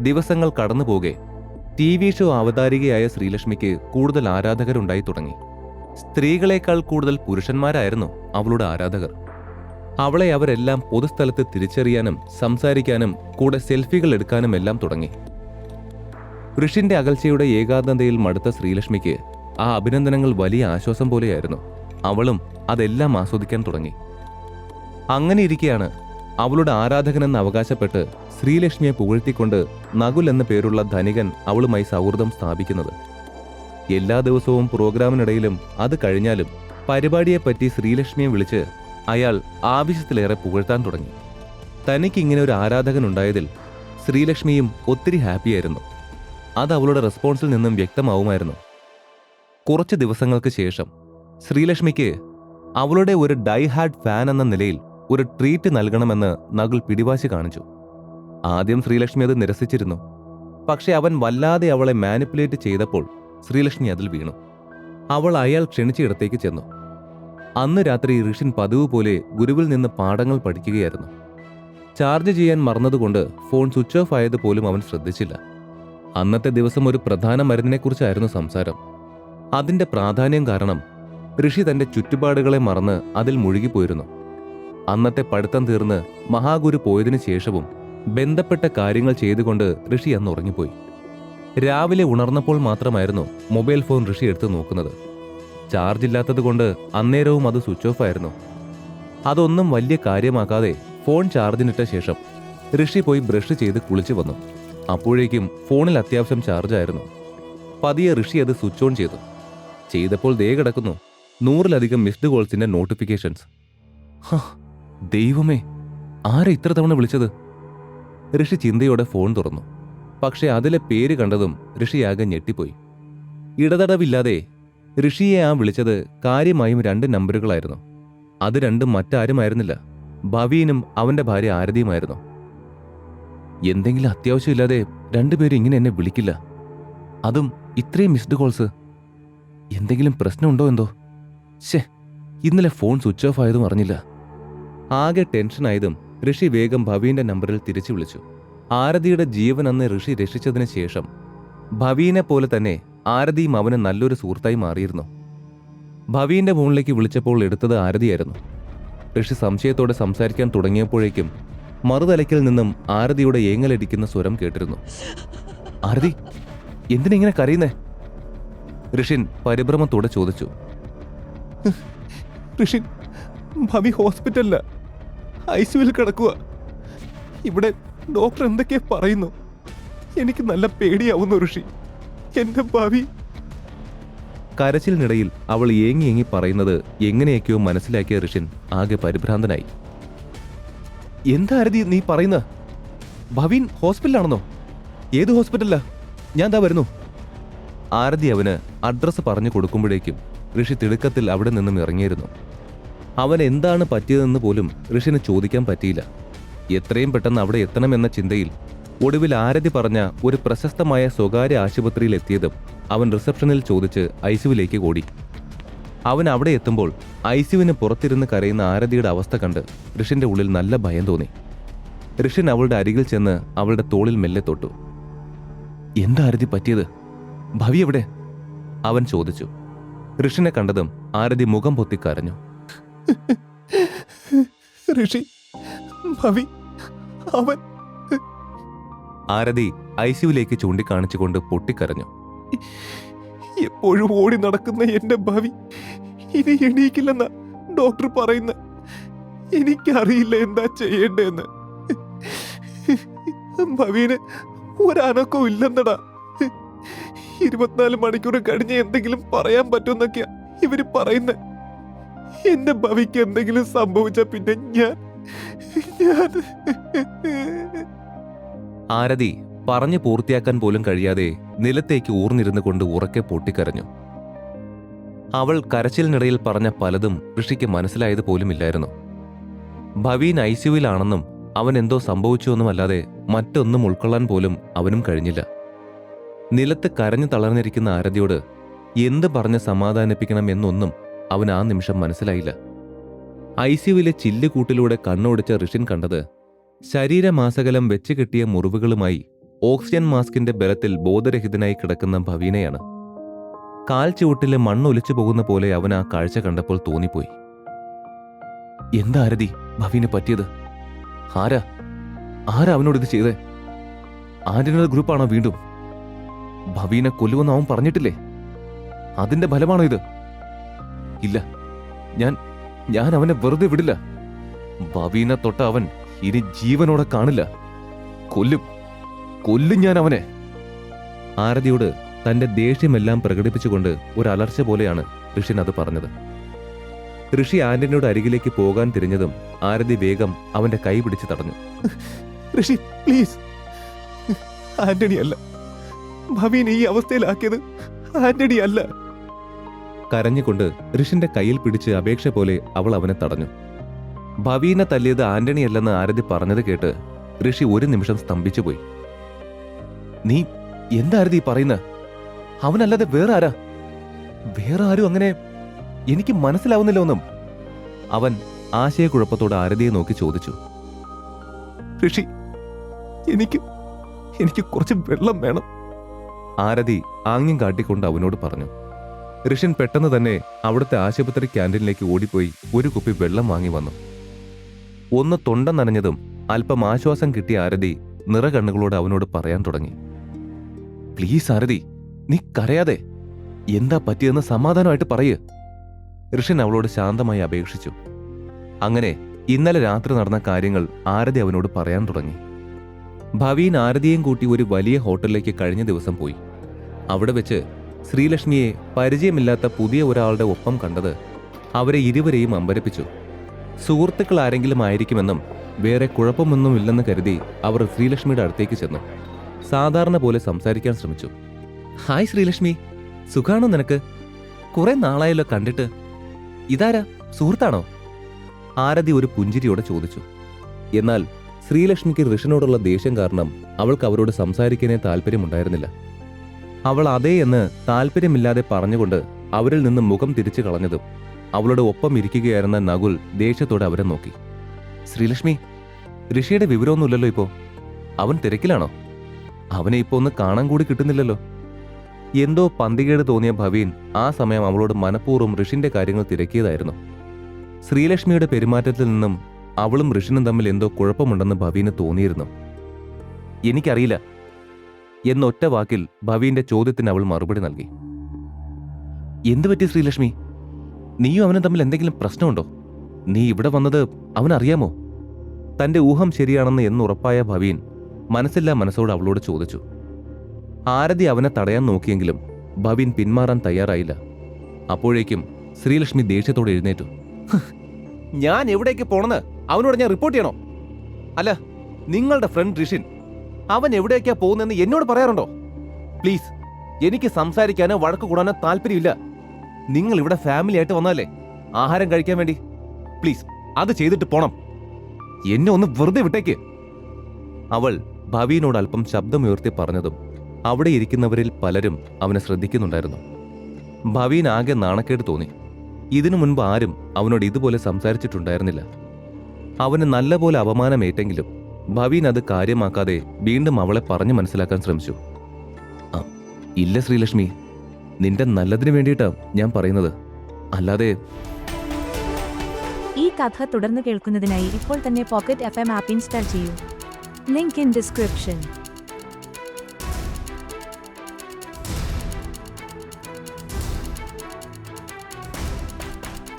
ദിവസങ്ങൾ കടന്നുപോകെ. T V show അവതാരികയായ ശ്രീലക്ഷ്മിക്ക് കൂടുതൽ ആരാധകരുണ്ടായി തുടങ്ങി. സ്ത്രീകളെക്കാൾ കൂടുതൽ പുരുഷന്മാരായിരുന്നു അവളുടെ ആരാധകർ. അവളെ അവരെല്ലാം പൊതുസ്ഥലത്ത് തിരിച്ചറിയാനും സംസാരിക്കാനും കൂടെ സെൽഫികൾ എടുക്കാനും എല്ലാം തുടങ്ങി. ഋഷിന്റെ അകൽച്ചയുടെ ഏകാന്തതയിൽ മടുത്ത ശ്രീലക്ഷ്മിക്ക് ആ അഭിനന്ദനങ്ങൾ വലിയ ആശ്വാസം പോലെയായിരുന്നു. അവളും അതെല്ലാം ആസ്വദിക്കാൻ തുടങ്ങി. അങ്ങനെ ഇരിക്കെയാണ് അവളുടെ ആരാധകനെന്ന് അവകാശപ്പെട്ട് ശ്രീലക്ഷ്മിയെ പുകഴ്ത്തിക്കൊണ്ട് നകുൽ എന്ന പേരുള്ള ധനികൻ അവളുമായി സൗഹൃദം സ്ഥാപിക്കുന്നത്. എല്ലാ ദിവസവും പ്രോഗ്രാമിനിടയിലും അത് കഴിഞ്ഞാലും പരിപാടിയെപ്പറ്റി ശ്രീലക്ഷ്മിയെ വിളിച്ച് അയാൾ ആവശ്യത്തിലേറെ പുകഴ്ത്താൻ തുടങ്ങി. തനിക്ക് ഇങ്ങനെ ഒരു ആരാധകൻ ഉണ്ടായതിൽ ശ്രീലക്ഷ്മിയും ഒത്തിരി ഹാപ്പിയായിരുന്നു അത് അവളുടെ റെസ്പോൺസിൽ നിന്നും വ്യക്തമാവുമായിരുന്നു. കുറച്ച് ദിവസങ്ങൾക്ക് ശേഷം ശ്രീലക്ഷ്മിക്ക് അവളുടെ ഒരു ഡൈ ഹാർഡ് ഫാൻ എന്ന നിലയിൽ ഒരു ട്രീറ്റ് നൽകണമെന്ന് നകുൽ പിടിവാശി കാണിച്ചു. ആദ്യം ശ്രീലക്ഷ്മി അത് നിരസിച്ചിരുന്നു. പക്ഷെ അവൻ വല്ലാതെ അവളെ മാനിപ്പുലേറ്റ് ചെയ്തപ്പോൾ ശ്രീലക്ഷ്മി അതിൽ വീണു. അവൾ അയാൾ ക്ഷണിച്ചിടത്തേക്ക് ചെന്നു. അന്ന് രാത്രി ഋഷിൻ പതിവ് പോലെ ഗുരുവിൽ നിന്ന് പാഠങ്ങൾ പഠിക്കുകയായിരുന്നു. ചാർജ് ചെയ്യാൻ മറന്നതുകൊണ്ട് ഫോൺ സ്വിച്ച് ഓഫ് ആയത് പോലും അവൻ ശ്രദ്ധിച്ചില്ല. അന്നത്തെ ദിവസം ഒരു പ്രധാന മരുന്നിനെക്കുറിച്ചായിരുന്നു സംസാരം. അതിന്റെ പ്രാധാന്യം കാരണം ഋഷി തന്റെ ചുറ്റുപാടുകളെ മറന്ന് അതിൽ മുഴുകിപ്പോയിരുന്നു. അന്നത്തെ പഠിത്തം തീർന്ന് മഹാഗുരു പോയതിനു ശേഷവും ബന്ധപ്പെട്ട കാര്യങ്ങൾ ചെയ്തുകൊണ്ട് ഋഷി അന്ന് ഉറങ്ങിപ്പോയി. രാവിലെ ഉണർന്നപ്പോൾ മാത്രമായിരുന്നു മൊബൈൽ ഫോൺ ഋഷി എടുത്തു നോക്കുന്നത്. ചാർജ് ഇല്ലാത്തതുകൊണ്ട് അന്നേരവും അത് സ്വിച്ച് ഓഫ് ആയിരുന്നു. അതൊന്നും വലിയ കാര്യമാക്കാതെ ഫോൺ ചാർജിനിട്ട ശേഷം ഋഷി പോയി ബ്രഷ് ചെയ്ത് കുളിച്ചു വന്നു. അപ്പോഴേക്കും ഫോണിൽ അത്യാവശ്യം ചാർജായിരുന്നു. പതിയെ ഋഷി അത് സ്വിച്ച് ഓൺ ചെയ്തു. ചെയ്തപ്പോൾ ദേ കിടക്കുന്നു. നൂറിലധികം മിസ്ഡ് കോൾസിന്റെ നോട്ടിഫിക്കേഷൻസ്. ദൈവമേ ആരെ ഇത്ര തവണ വിളിച്ചത്? ഋഷി ചിന്തയോടെ ഫോൺ തുറന്നു. പക്ഷേ അതിലെ പേര് കണ്ടതും ഋഷിയാകെ ഞെട്ടിപ്പോയി. ഇടതടവില്ലാതെ ഋഷിയെ ആ വിളിച്ചത് കാര്യമായും രണ്ട് നമ്പറുകളായിരുന്നു. അത് രണ്ടും മറ്റാരുമായിരുന്നില്ല. ഭവീനും അവന്റെ ഭാര്യ ആരതിയുമായിരുന്നു. എന്തെങ്കിലും അത്യാവശ്യമില്ലാതെ രണ്ടുപേരും ഇങ്ങനെ എന്നെ വിളിക്കില്ല. അതും ഇത്രയും മിസ്ഡ് കോൾസ് എന്തെങ്കിലും പ്രശ്നമുണ്ടോ എന്തോ? ശേ ഇന്നലെ ഫോൺ സ്വിച്ച് ഓഫ് ആയതും അറിഞ്ഞില്ല. ആകെ ടെൻഷനായതും ഋഷി വേഗം ഭവീന്റെ നമ്പറിൽ തിരിച്ചു വിളിച്ചു. ആരതിയുടെ ജീവൻ അന്ന് ഋഷി രക്ഷിച്ചതിന് ശേഷം ഭവീനെ പോലെ തന്നെ ആരതിയും അവന് നല്ലൊരു സുഹൃത്തായി മാറിയിരുന്നു. ഭവീന്റെ ഫോണിലേക്ക് വിളിച്ചപ്പോൾ എടുത്തത് ആരതിയായിരുന്നു. ഋഷി സംശയത്തോടെ സംസാരിക്കാൻ തുടങ്ങിയപ്പോഴേക്കും മറുതലയ്ക്കിൽ നിന്നും ആരതിയുടെ ഏങ്ങലടിക്കുന്ന സ്വരം കേട്ടിരുന്നു. ആരതി എന്തിനിങ്ങനെ കരയുന്നേ? ഋഷിൻ പരിഭ്രമത്തോടെ ചോദിച്ചു. ഋഷിൻ ഭവി ഹോസ്പിറ്റലിൽ. ഐ സിയുവിൽ കിടക്കുക. ഇവിടെ ഡോക്ടർ എന്തൊക്കെ പറയുന്നു? എനിക്ക് നല്ല പേടിയാവുന്ന ഋഷി. എന്റെ ഭാവി. കരച്ചിലിനിടയിൽ അവൾ ഏങ്ങി ഏങ്ങി പറയുന്നത് എങ്ങനെയൊക്കെയോ മനസ്സിലാക്കിയ ഋഷിൻ ആകെ പരിഭ്രാന്തനായി. എന്താ നീ പറയുന്ന ഭവീൻ ഹോസ്പിറ്റലാണെന്നോ ഏത് ഹോസ്പിറ്റലാ ഞാൻ ദാ വരുന്നു. ആരതി അവന് അഡ്രസ്സ് പറഞ്ഞു കൊടുക്കുമ്പോഴേക്കും ഋഷി തിടുക്കത്തിൽ അവിടെ നിന്നും ഇറങ്ങിയിരുന്നു. അവൻ എന്താണ് പറ്റിയതെന്ന് പോലും ഋഷിന് ചോദിക്കാൻ പറ്റിയില്ല. എത്രയും പെട്ടെന്ന് അവിടെ എത്തണമെന്ന ചിന്തയിൽ ഒടുവിൽ ആരതി പറഞ്ഞ ഒരു പ്രശസ്തമായ സ്വകാര്യ ആശുപത്രിയിൽ എത്തിയതും അവൻ റിസപ്ഷനിൽ ചോദിച്ച് ഐസുവിലേക്ക് ഓടി. അവൻ അവിടെ എത്തുമ്പോൾ ഐസുവിന് പുറത്തിരുന്ന് കരയുന്ന ആരതിയുടെ അവസ്ഥ കണ്ട് ഋഷിന്റെ ഉള്ളിൽ നല്ല ഭയം തോന്നി. ഋഷിൻ അവളുടെ അരികിൽ ചെന്ന് അവളുടെ തോളിൽ മെല്ലെ തൊട്ടു. എന്താ ആരതി പറ്റിയത്? ഭവി എവിടെ? അവൻ ചോദിച്ചു. ഋഷിനെ കണ്ടതും ആരതി മുഖം പൊത്തി കരഞ്ഞു. ഋഷി ഭവി അവൻ. ആരതി ഐസിയുലേക്ക് ചൂണ്ടിക്കാണിച്ചുകൊണ്ട് പൊട്ടിക്കരഞ്ഞു. എപ്പോഴും ഓടി നടക്കുന്ന എന്റെ ഭാവി ഇനി എണീക്കില്ലെന്ന ഡോക്ടർ പറയുന്ന. എനിക്കറിയില്ല എന്താ ചെയ്യേണ്ടതെന്ന് ഭവീന് ഒരനക്കവും ഇല്ലെന്നടാ. ഇരുപത്തിനാല് മണിക്കൂർ കഴിഞ്ഞ് എന്തെങ്കിലും പറയാൻ പറ്റുമെന്നൊക്കെയാ ഇവർ പറയുന്ന. എന്റെ ഭവിക്ക് എന്തെങ്കിലും സംഭവിച്ച പിന്നെ ഞാൻ ആരതി പറഞ്ഞു പൂർത്തിയാക്കാൻ പോലും കഴിയാതെ നിലത്തേക്ക് ഊർന്നിരുന്നു കൊണ്ട് ഉറക്കെ പൊട്ടിക്കരഞ്ഞു. അവൾ കരച്ചിലിനിടയിൽ പറഞ്ഞ പലതും ഋഷിക്ക് മനസ്സിലായത് പോലുമില്ലായിരുന്നു. ഭവീൻ ഐ സിയുവിലാണെന്നും അവൻ എന്തോ സംഭവിച്ചുവെന്നുമല്ലാതെ മറ്റൊന്നും ഉൾക്കൊള്ളാൻ പോലും അവനും കഴിഞ്ഞില്ല. നിലത്ത് കരഞ്ഞു തളർന്നിരിക്കുന്ന ആരതിയോട് എന്ത് പറഞ്ഞ് സമാധാനിപ്പിക്കണം എന്നൊന്നും അവൻ ആ നിമിഷം മനസ്സിലായില്ല. ഐ ഐസിയുവിലെ ചില്ലുകൂട്ടിലൂടെ കണ്ണോടിച്ച ഋഷിൻ കണ്ടത് ശരീരമാസകലം വെച്ച് കെട്ടിയ മുറിവുകളുമായി ഓക്സിജൻ മാസ്കിന്റെ ബലത്തിൽ ബോധരഹിതനായി കിടക്കുന്ന ഭവീനയാണ്. കാൽ ചുവട്ടിലെ മണ്ണൊലിച്ചു പോകുന്ന പോലെ അവൻ ആ കാഴ്ച കണ്ടപ്പോൾ തോന്നിപ്പോയി. എന്താ ഭവീന് പറ്റിയത്? ആരാ? ആരാ അവനോട് ഇത് ചെയ്തേ? ആന്റിനൽ ഗ്രൂപ്പാണോ വീണ്ടും? ഭവീനെ കൊല്ലുമെന്ന് അവൻ പറഞ്ഞിട്ടില്ലേ? അതിന്റെ ഫലമാണോ ഇത്? ഇല്ല. ഞാൻ ഞാൻ അവനെ വെറുതെ വിടില്ല. ബവീന തൊട്ട അവൻ ഇനി ജീവനോടെ കാണില്ല. കൊല്ലും. കൊല്ലും ഞാൻ അവനെ. ആരതിയോട് തന്റെ ദേഷ്യമെല്ലാം പ്രകടിപ്പിച്ചുകൊണ്ട് ഒരു അലർച്ച പോലെയാണ് ഋഷിൻ അത് പറഞ്ഞത്. ഋഷി ആന്റണിയുടെ അരികിലേക്ക് പോകാൻ തിരിഞ്ഞതും ആരതി വേഗം അവന്റെ കൈ പിടിച്ച് തടഞ്ഞു. ഋഷി പ്ലീസ്. ആന്റണി അല്ല ഭവീനെ ഈ അവസ്ഥയിലാക്കിയത് ആന്റണി അല്ല കരഞ്ഞുകൊണ്ട് ഋഷിന്റെ കയ്യിൽ പിടിച്ച് അപേക്ഷ പോലെ അവൾ അവനെ തടഞ്ഞു. ഭവീനെ തല്ലിയത് ആന്റണിയല്ലെന്ന് ആരതി പറഞ്ഞത് കേട്ട് ഋഷി ഒരു നിമിഷം സ്തംഭിച്ചുപോയി. നീ എന്താരതി പറയുന്ന? അവനല്ലാതെ വേറെ ആരാ വേറെ ആരും അങ്ങനെ എനിക്ക് മനസ്സിലാവുന്നില്ല ഒന്നും അവൻ ആശയക്കുഴപ്പത്തോട് ആരതിയെ നോക്കി ചോദിച്ചു. ഋഷി എനിക്ക് എനിക്ക് കുറച്ച് വെള്ളം വേണം ആരതി ആംഗ്യം കാട്ടിക്കൊണ്ട് അവനോട് പറഞ്ഞു. ഋഷൻ പെട്ടെന്ന് തന്നെ അവിടുത്തെ ആശുപത്രി ക്യാന്റീനിലേക്ക് ഓടിപ്പോയി ഒരു കുപ്പി വെള്ളം വാങ്ങി വന്നു. ഒന്ന് തൊണ്ട നനഞ്ഞതും അല്പം ആശ്വാസം കിട്ടിയ ആരതി നിറകണ്ണുകളോട് അവനോട് പറയാൻ തുടങ്ങി. പ്ലീസ് ആരതി നീ കരയാതെ. എന്താ പറ്റിയെന്ന് സമാധാനമായിട്ട് പറയ്. ഋഷൻ അവളോട് ശാന്തമായി അപേക്ഷിച്ചു. അങ്ങനെ ഇന്നലെ രാത്രി നടന്ന കാര്യങ്ങൾ ആരതി അവനോട് പറയാൻ തുടങ്ങി. ഭവീൻ ആരതിയും കൂട്ടി ഒരു വലിയ ഹോട്ടലിലേക്ക് കഴിഞ്ഞ ദിവസം പോയി. അവിടെ വെച്ച് ശ്രീലക്ഷ്മിയെ പരിചയമില്ലാത്ത പുതിയ ഒരാളുടെ ഒപ്പം കണ്ടത് അവരെ ഇരുവരെയും അമ്പരപ്പിച്ചു. സുഹൃത്തുക്കൾ ആരെങ്കിലും ആയിരിക്കുമെന്നും വേറെ കുഴപ്പമൊന്നുമില്ലെന്ന് കരുതി അവർ ശ്രീലക്ഷ്മിയുടെ അടുത്തേക്ക് ചെന്നു. സാധാരണ പോലെ സംസാരിക്കാൻ ശ്രമിച്ചു. ഹായ് ശ്രീലക്ഷ്മി സുഖാണോ നിനക്ക്? കുറെ നാളായല്ലോ കണ്ടിട്ട്. ഇതാരാ? സുഹൃത്താണോ? ആരതി ഒരു പുഞ്ചിരിയോടെ ചോദിച്ചു. എന്നാൽ ശ്രീലക്ഷ്മിക്ക് ഋഷിനോടുള്ള ദേഷ്യം കാരണം അവൾക്ക് അവരോട് സംസാരിക്കാനേ താല്പര്യമുണ്ടായിരുന്നില്ല. അവൾ അതേ എന്ന് താല്പര്യമില്ലാതെ പറഞ്ഞുകൊണ്ട് അവരിൽ നിന്ന് മുഖം തിരിച്ചു കളഞ്ഞതും അവളുടെ ഒപ്പം ഇരിക്കുകയായിരുന്ന നകുൽ ദേഷ്യത്തോടെ അവരെ നോക്കി. ശ്രീലക്ഷ്മി ഋഷിയുടെ വിവരമൊന്നുമില്ലല്ലോ ഇപ്പോ? അവൻ തിരക്കിലാണോ? അവനെ ഇപ്പോ ഒന്ന് കാണാൻ കൂടി കിട്ടുന്നില്ലല്ലോ? എന്തോ പന്തികേട് തോന്നിയ ഭവീൻ ആ സമയം അവളോട് മനഃപൂർവം ഋഷിന്റെ കാര്യങ്ങൾ തിരക്കിയതായിരുന്നു. ശ്രീലക്ഷ്മിയുടെ പെരുമാറ്റത്തിൽ നിന്നും അവളും ഋഷിനും തമ്മിൽ എന്തോ കുഴപ്പമുണ്ടെന്ന് ഭവീന് തോന്നിയിരുന്നു. എനിക്കറിയില്ല. എന്നൊറ്റ വാക്കിൽ ഭവീന്റെ ചോദ്യത്തിന് അവൾ മറുപടി നൽകി. എന്തു പറ്റി ശ്രീലക്ഷ്മി? നീയും അവനും തമ്മിൽ എന്തെങ്കിലും പ്രശ്നമുണ്ടോ? നീ ഇവിടെ വന്നത് അവനറിയാമോ? തന്റെ ഊഹം ശരിയാണെന്ന് എന്നുറപ്പായ ഭവീൻ മനസ്സില്ലാ മനസ്സോട് അവളോട് ചോദിച്ചു. ആരതി അവനെ തടയാൻ നോക്കിയെങ്കിലും ഭവീൻ പിന്മാറാൻ തയ്യാറായില്ല. അപ്പോഴേക്കും ശ്രീലക്ഷ്മി ദേഷ്യത്തോടെ എഴുന്നേറ്റു. ഞാൻ എവിടേക്ക് പോണെന്ന്? അവനോട് ഞാൻ റിപ്പോർട്ട് ചെയ്യണോ? അല്ല നിങ്ങളുടെ ഫ്രണ്ട് ഋഷിൻ അവൻ എവിടേക്കാ പോകുന്നെന്ന് എന്നോട് പറയാറുണ്ടോ? പ്ലീസ് എനിക്ക് സംസാരിക്കാനോ വഴക്ക് കൂടാനോ താല്പര്യമില്ല. നിങ്ങൾ ഇവിടെ ഫാമിലി ആയിട്ട് വന്നാലേ ആഹാരം കഴിക്കാൻ വേണ്ടി. പ്ലീസ് അത് ചെയ്തിട്ട് പോണം. എന്നെ ഒന്ന് വെറുതെ വിട്ടേക്ക്. അവൾ ഭവീനോട് അല്പം ശബ്ദമുയർത്തി പറഞ്ഞതും അവിടെ ഇരിക്കുന്നവരിൽ പലരും അവനെ ശ്രദ്ധിക്കുന്നുണ്ടായിരുന്നു. ഭവീൻ ആകെ നാണക്കേട് തോന്നി. ഇതിനു മുൻപ് ആരും അവനോട് ഇതുപോലെ സംസാരിച്ചിട്ടുണ്ടായിരുന്നില്ല. അവന് നല്ലപോലെ അപമാനമേറ്റെങ്കിലും ഭവീൻ അത് കാര്യമാക്കാതെ വീണ്ടും അവളെ പറഞ്ഞു മനസ്സിലാക്കാൻ ശ്രമിച്ചു. "ആ, ഇല്ല ശ്രീലക്ഷ്മി. നിന്റെ നല്ലതിന് വേണ്ടിയിട്ടാ ഞാൻ പറയുന്നത്. അല്ലാതെ ഈ കഥ തുടർന്ന് കേൾക്കുന്നതിനായി ഇപ്പോൾ തന്നെ pocket F M app install ചെയ്യൂ. Link in description